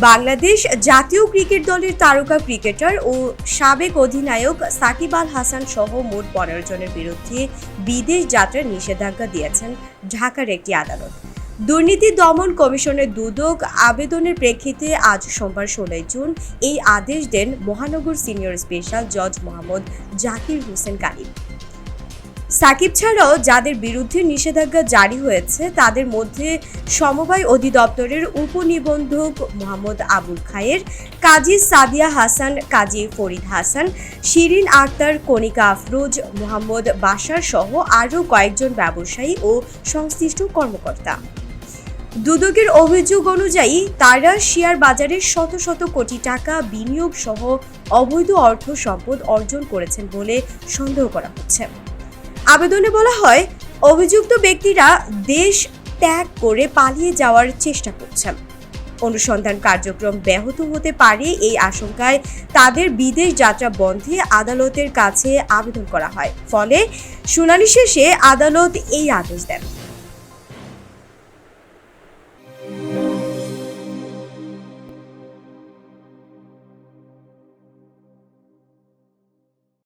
বাংলাদেশ জাতীয় ক্রিকেট দলের তারকা ক্রিকেটার ও সাবেক অধিনায়ক সাকিব আল হাসান সহ মোট পনেরো জনের বিরুদ্ধে বিদেশ যাত্রার নিষেধাজ্ঞা দিয়েছেন ঢাকার একটি আদালত। দুর্নীতি দমন কমিশনের দুদক আবেদনের প্রেক্ষিতে আজ সোমবার ষোলোই জুন এই আদেশ দেন মহানগর সিনিয়র স্পেশাল জজ মোহাম্মদ জাকির হোসেন কালিম। সাকিব ছাড়াও যাদের বিরুদ্ধে নিষেধাজ্ঞা জারি হয়েছে, তাদের মধ্যে সমবায় অধিদপ্তরের উপনিবন্ধক মোহাম্মদ আবুল খায়ের, কাজী সাদিয়া হাসান, কাজী ফরিদ হাসান, শিরিন আক্তার, কণিকা আফরোজ, মোহাম্মদ বাশার সহ আরও কয়েকজন ব্যবসায়ী ও সংশ্লিষ্ট কর্মকর্তা। দুদকের অভিযোগ অনুযায়ী তারা শেয়ার বাজারে শত শত কোটি টাকা বিনিয়োগ সহ অবৈধ অর্থ সম্পদ অর্জন করেছেন বলে সন্দেহ করা হচ্ছে। আবেদনে বলা হয়, অভিযুক্ত ব্যক্তিরা দেশ ত্যাগ করে পালিয়ে যাওয়ার চেষ্টা করছেন। অনুসন্ধান কার্যক্রম ব্যাহত হতে পারে এই আশঙ্কায় তাদের বিদেশ যাত্রা বন্ধে আদালতের কাছে আবেদন করা হয়। ফলে শুনানি শেষে আদালত এই আদেশ দেন।